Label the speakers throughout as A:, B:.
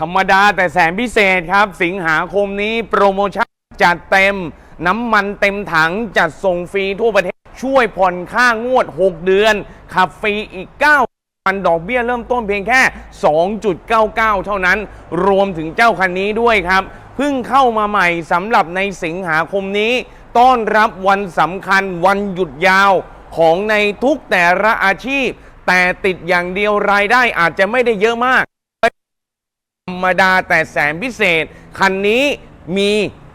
A: ธรรมดาแต่แสนพิเศษครับ สิงหาคมนี้โปรโมชั่นจัดเต็ม น้ำมันเต็มถังจัดส่งฟรีทั่วประเทศ ช่วยผ่อนค่างวด 6 เดือน ขับฟรีอีก9วันดอกเบี้ยเริ่มต้นเพียงแค่ 2.99 เท่านั้น รวมถึงเจ้าคันนี้ด้วยครับ เพิ่งเข้ามาใหม่สำหรับในสิงหาคมนี้ ต้อนรับวันสำคัญวันหยุดยาวของในทุกแต่ละอาชีพ แต่ติดอย่างเดียวรายได้อาจจะไม่ได้เยอะมาก ธรรมดาแต่แสนพิเศษ คันนี้มี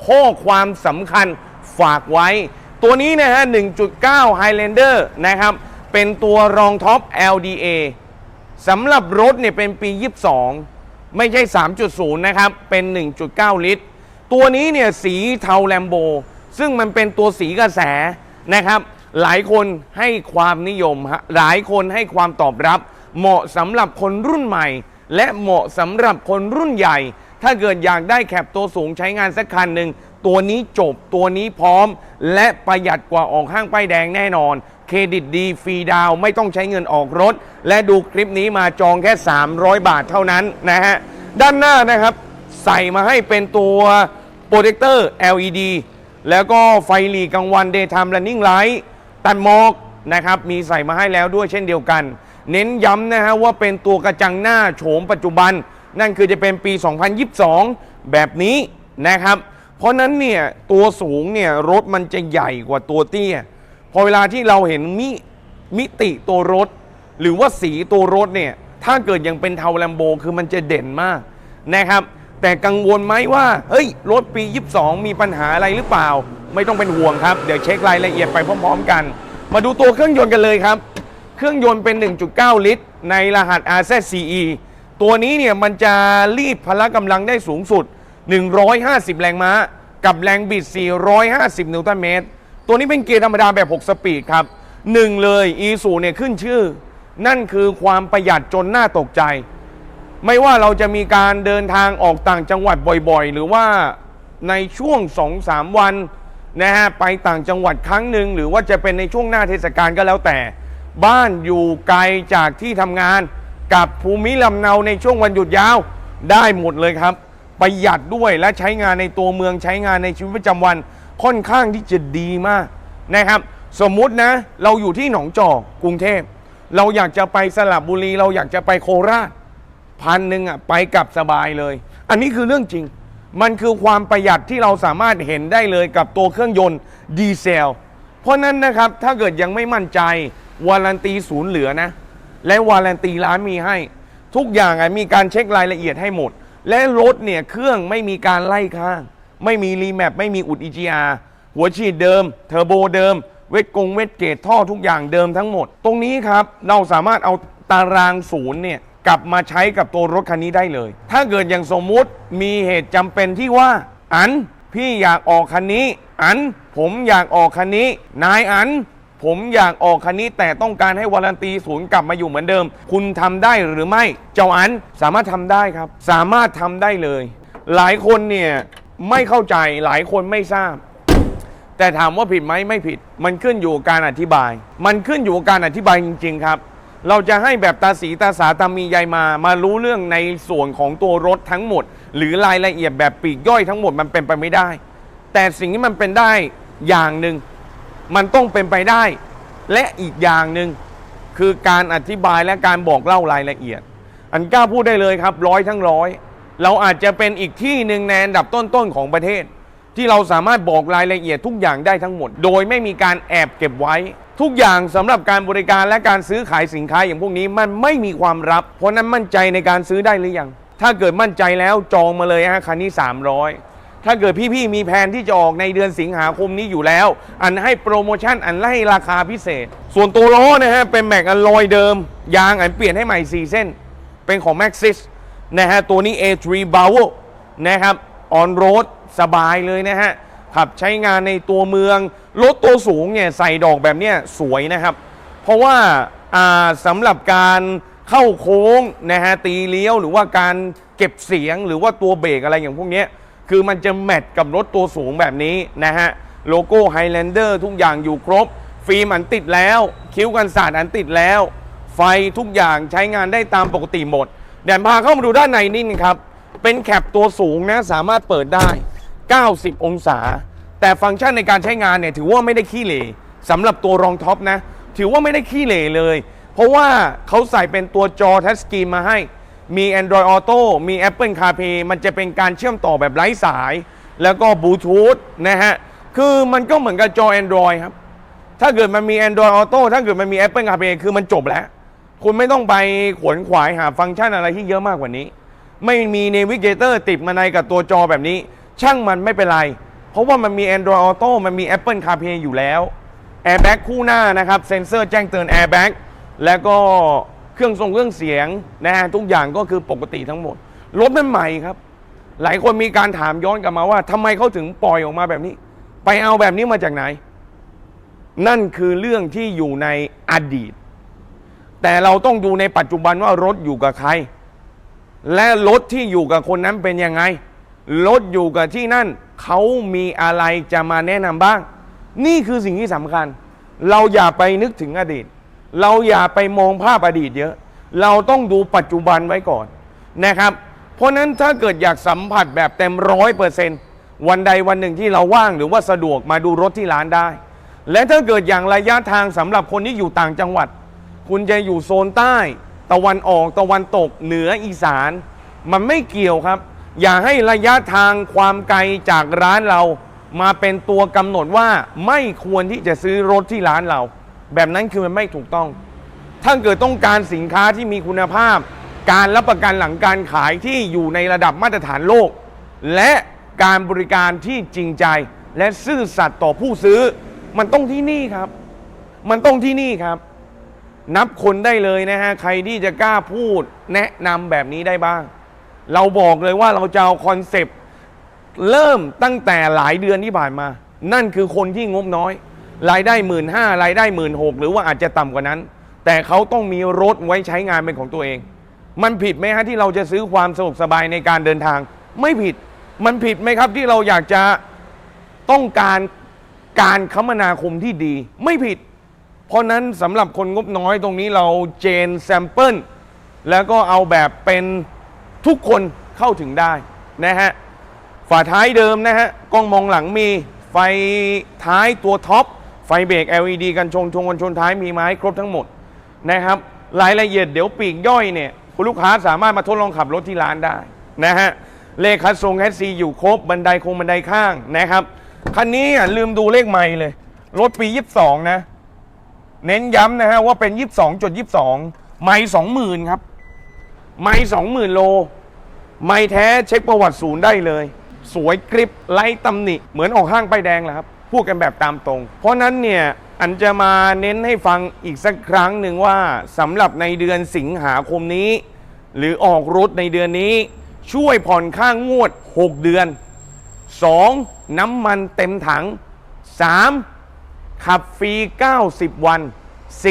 A: ข้อความสำคัญฝากไว้ ตัวนี้นะฮะ 1.9 Highlander นะครับ เป็นตัวรองท็อป LDA สำหรับรถเนี่ยเป็นปี 22 ไม่ใช่ 3.0 นะครับ เป็น 1.9 ลิตร ตัวนี้เนี่ยสีเทาแลมโบ ซึ่งมันเป็นตัวสีกระแสนะครับ หลายคนให้ความนิยมฮะหลายคนให้ความตอบรับ เหมาะสำหรับคนรุ่นใหม่ และเหมาะสำหรับคนรุ่นใหญ่ ถ้าเกิดอยากได้แคปตัวสูงใช้งานสักคันหนึ่ง ตัวนี้จบตัวนี้พร้อม และประหยัดกว่าออกห้างป้ายแดงแน่นอน เครดิตดีฟรีดาวไม่ต้องใช้เงินออกรถ และดูคลิปนี้มาจองแค่ 300 บาทเท่านั้นนะฮะ ด้านหน้านะครับ ใส่มาให้เป็นตัวโปรเจคเตอร์ LED แล้วก็ไฟหลีกลางวัน Daytime Running Light ตัดหมอกนะครับ มีใส่มาให้แล้วด้วยเช่นเดียวกัน เน้นย้ำนะฮะว่าเป็นตัวกระจังหน้าโฉมปัจจุบัน นั่นคือจะเป็นปี 2022 แบบนี้นะครับ เพราะนั้นเนี่ยตัวสูงเนี่ยรถมันจะใหญ่กว่าตัวเตี้ย พอเวลาที่เราเห็นมิมิติตัวรถ หรือว่าสีตัวรถเนี่ยถ้าเกิดยังเป็นเทาแลมโบคือมันจะเด่นมากนะครับแต่กังวลไหมว่า เฮ้ย รถปี 22 มีปัญหาอะไรหรือเปล่า ไม่ต้องเป็นห่วงครับ เดี๋ยวเช็ครายละเอียดไปพร้อม ๆ กัน มาดูตัวเครื่องยนต์กันเลยครับ เครื่องยนต์เป็น 1.9 ลิตร ในรหัส RZCE ตัวนี้เนี่ยมันจะรีดพละกำลังได้สูงสุด 150 แรงม้า กับแรงบิด 450 นิวตันเมตร ตัวนี้เป็นเกียร์ธรรมดาแบบ 6 สปีดครับหนึ่งเลย e s u เนี่ยขึ้นชื่อ นั่นคือความประหยัดจนน่าตกใจ ไม่ว่าเราจะมีการเดินทางออกต่างจังหวัดบ่อยๆ หรือว่าในช่วง 2-3 วันนะฮะไปต่างจังหวัดครั้งหนึ่งหรือว่าจะเป็นในช่วงหน้าเทศกาลก็แล้วแต่ บ้านอยู่ไกลจากที่ทำงานกับภูมิลำเนาในช่วงวันหยุดยาวได้หมดเลยครับ ประหยัดด้วยและใช้งานในตัวเมืองใช้งานในชีวิตประจำวันค่อนข้างที่จะดีมากนะครับ สมมุตินะเราอยู่ที่หนองจอกกรุงเทพ เราอยากจะไปสระบบุรี เราอยากจะไปโคราชพันหนึ่งอะไปกลับสบายเลย อันนี้คือเรื่องจริง มันคือความประหยัดที่เราสามารถเห็นได้เลยกับตัวเครื่องยนต์ดีเซลเพราะนั้นนะครับถ้าเกิดยังไม่มั่นใจ วารันตีศูนย์เหลือนะ และวารันตีร้านมีให้ ทุกอย่างอะมีการเช็ครายละเอียดให้หมด และรถเนี่ยเครื่องไม่มีการไล่ข้าง ไม่มีรีแมปไม่มีอุด EGR หัวฉีดเดิม เทอร์โบเดิม เวทกงเวทเกตท่อทุกอย่างเดิมทั้งหมด ตรงนี้ครับเราสามารถเอาตารางศูนย์เนี่ยกลับมาใช้กับตัวรถคันนี้ได้เลย ถ้าเกิดอย่างสมมุติมีเหตุจำเป็นที่ว่า อันพี่อยากออกคันนี้ อันผมอยากออกคันนี้ นายอัน ผมอยากออกคันนี้แต่ต้องการให้วารันตีศูนย์กลับมาอยู่เหมือนเดิม คุณทำได้หรือไม่ เจ้าอันสามารถทำได้ครับ สามารถทำได้เลย หลายคนเนี่ยไม่เข้าใจหลายคนไม่ทราบ แต่ถามว่าผิดไหมไม่ผิด มันขึ้นอยู่กับการอธิบาย มันขึ้นอยู่กับการอธิบายจริง ๆ ครับ เราจะให้แบบตาสีตาสาตามียายมา มารู้เรื่องในส่วนของตัวรถทั้งหมด หรือรายละเอียดแบบปลีกย่อยทั้งหมดมันเป็นไปไม่ได้ แต่สิ่งที่มันเป็นได้อย่างหนึ่ง มันต้องเป็นไปได้ และอีกอย่างหนึ่งคือการอธิบายและการบอกเล่ารายละเอียด อันกล้าพูดได้เลยครับร้อยทั้งร้อยเราอาจจะเป็นอีกที่หนึ่งในอันดับต้นๆของประเทศ ที่เราสามารถบอกรายละเอียดทุกอย่างได้ทั้งหมด โดยไม่มีการแอบเก็บไว้ ทุกอย่างสำหรับการบริการและการซื้อขายสินค้าอย่างพวกนี้มันไม่มีความลับ เพราะนั้นมั่นใจในการซื้อได้หรือยังถ้าเกิดมั่นใจแล้วจองมาเลยฮะคันนี้300 ถ้าเกิดพี่ๆมีแผนที่จะออกในเดือนสิงหาคมนี้อยู่แล้ว อันให้โปรโมชั่นอันให้ราคาพิเศษ ส่วนตัวล้อนะฮะเป็นแม็กอลลอยเดิม ยางอันเปลี่ยนให้ใหม่ 4 เส้น เป็นของ Maxis นะฮะตัวนี้ A3 b o w e นะครับออนโรดสบายเลยนะฮะขับใช้งานในตัวเมือง รถตัวสูงเนี่ยใส่ดอกแบบเนี้ยสวยนะครับ เพราะว่าอ่าสำหรับการเข้าโค้งนะฮะตีเลี้ยวหรือว่าการเก็บเสียงหรือว่าตัวเบรกอะไรอย่างพวกเนี้ย คือมันจะแมทกับรถตัวสูงแบบนี้นะฮะ โลโก้ Highlander ทุกอย่างอยู่ครบ ฟิล์มอันติดแล้ว คิ้วกันศาสตร์อันติดแล้ว ไฟทุกอย่างใช้งานได้ตามปกติหมดเดี๋ยวพาเข้ามาดูด้านในนิดนึงครับ เป็นแคปตัวสูงนะสามารถเปิดได้ 90 องศา แต่ฟังก์ชันในการใช้งานเนี่ยถือว่าไม่ได้ขี้เหร่สำหรับตัวรองท็อปนะ ถือว่าไม่ได้ขี้เหร่เลย เพราะว่าเขาใส่เป็นตัวจอทัชสกรีนมาให้ มี Android Auto มี Apple CarPlay มันจะเป็นการเชื่อมต่อแบบไร้สาย แล้วก็บลูทูธนะฮะ คือมันก็เหมือนกับจอ Android ครับ ถ้าเกิดมันมี Android Auto ถ้าเกิดมันมี Apple CarPlay คือมันจบแล้ว คุณไม่ต้องไปขวนขวายหาฟังก์ชันอะไรที่เยอะมากกว่านี้ ไม่มี Navigator ติดมาในกับตัวจอแบบนี้ ช่างมันไม่เป็นไร เพราะว่ามันมี Android Auto มันมี Apple CarPlay อยู่แล้ว Airbag คู่หน้านะครับ เซ็นเซอร์แจ้งเตือน Airbag แล้วก็ เครื่องทรงเครื่องเสียงนะฮะทุกอย่างก็คือปกติทั้งหมด รถมันใหม่ครับ หลายคนมีการถามย้อนกลับมาว่าทำไมเขาถึงปล่อยออกมาแบบนี้ ไปเอาแบบนี้มาจากไหน นั่นคือเรื่องที่อยู่ในอดีต แต่เราต้องดูในปัจจุบันว่ารถอยู่กับใคร และรถที่อยู่กับคนนั้นเป็นยังไงรถอยู่กับที่นั่นเขามีอะไรจะมาแนะนำบ้าง นี่คือสิ่งที่สำคัญ เราอย่าไปนึกถึงอดีต เราอย่าไปมองภาพอดีตเยอะ เราต้องดูปัจจุบันไว้ก่อนนะครับ เพราะนั้นถ้าเกิดอยากสัมผัสแบบเต็มร้อยเปอร์เซนต์วันใดวันหนึ่งที่เราว่างหรือว่าสะดวกมาดูรถที่ร้านได้ และถ้าเกิดอย่างระยะทางสำหรับคนที่อยู่ต่างจังหวัด คุณจะอยู่โซนใต้ ตะวันออกตะวันตกเหนืออีสาน มันไม่เกี่ยวครับ อย่าให้ระยะทางความไกลจากร้านเรา มาเป็นตัวกำหนดว่าไม่ควรที่จะซื้อรถที่ร้านเรา แบบนั้นคือมันไม่ถูกต้อง ถ้าเกิดต้องการสินค้าที่มีคุณภาพ การรับประกันหลังการขายที่อยู่ในระดับมาตรฐานโลก และการบริการที่จริงใจ และซื่อสัตย์ต่อผู้ซื้อ มันต้องที่นี่ครับ มันต้องที่นี่ครับ นับคนได้เลยนะฮะใครที่จะกล้าพูดแนะนำแบบนี้ได้บ้าง เราบอกเลยว่าเราจะเอาคอนเซปต์เริ่มตั้งแต่หลายเดือนที่ผ่านมา นั่นคือคนที่งบน้อย รายได้หมื่นห้ารายได้หมื่นหกหรือว่าอาจจะต่ำกว่านั้น แต่เขาต้องมีรถไว้ใช้งานเป็นของตัวเอง มันผิดไหมฮะที่เราจะซื้อความสะดวกสบายในการเดินทาง ไม่ผิดมันผิดไหมครับที่เราอยากจะต้องการการคมนาคมที่ดี ไม่ผิด เพราะนั้นสำหรับคนงบน้อยตรงนี้เราเจนแซมเปิลแล้วก็เอาแบบเป็นทุกคนเข้าถึงได้นะฮะฝาท้ายเดิมนะฮะกล้องมองหลังมีไฟท้ายตัวท็อป ฟเบรก LED กันชนชงกันชนท้ายมีไม้ครบทั้งหมดนะครับ รายละเอียดเดี๋ยวปีกย่อยเนี่ยคุณลูกค้าสามารถมาทดลองขับรถที่ร้านได้นะฮะเลขคัดทรงแคสซีอยู่ครบบันไดคงบันไดข้างนะครับคันนี้อะลืมดูเลขไม่เลย รถปี 22 นะ เน้นย้ำนะฮะว่าเป็น 22.22 ไม่20,000 ครับ ไม่20,000 โล ไม่แท้เช็คประวัติศูนย์ได้เลย สวยกริบไร้ตำหนิ เหมือนออกห้างป้ายแดงแหละครับ พูดกันแบบตามตรง เพราะนั้นเนี่ยอันจะมาเน้นให้ฟังอีกสักครั้งหนึ่งว่าสำหรับในเดือนสิงหาคมนี้ หรือออกรถในเดือนนี้ ช่วยผ่อนค่างวด 6 เดือน 2. น้ำมันเต็มถัง 3. ขับฟรี 90 วัน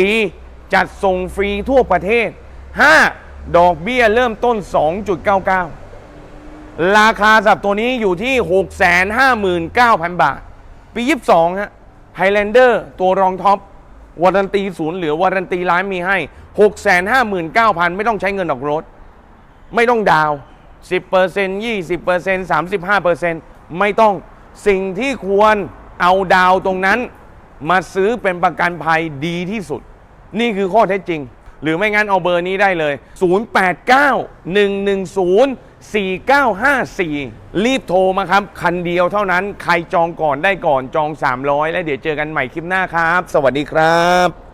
A: 4. จัดส่งฟรีทั่วประเทศ 5. ดอกเบี้ยเริ่มต้น 2.99 ราคาสับตัวนี้อยู่ที่ 659,000 บาท ปี 22 ฮะ Highlander ตัวรองท็อปวารันตีศูนย์เหลือวารันตีร้านมีให้ 659,000 ไม่ต้องใช้เงินออกรถ ไม่ต้องดาวน์10% 20% 35%ไม่ต้องสิ่งที่ควรเอาดาวตรงนั้น มาซื้อเป็นประกันภัยดีที่สุด นี่คือข้อเท็จจริง หรือไม่งั้นเอาเบอร์นี้ได้เลย 4954 รีบโทรมาครับ คันเดียวเท่านั้น ใครจองก่อนได้ก่อนจอง 300 แล้วเดี๋ยวเจอกันใหม่คลิปหน้าครับ สวัสดีครับ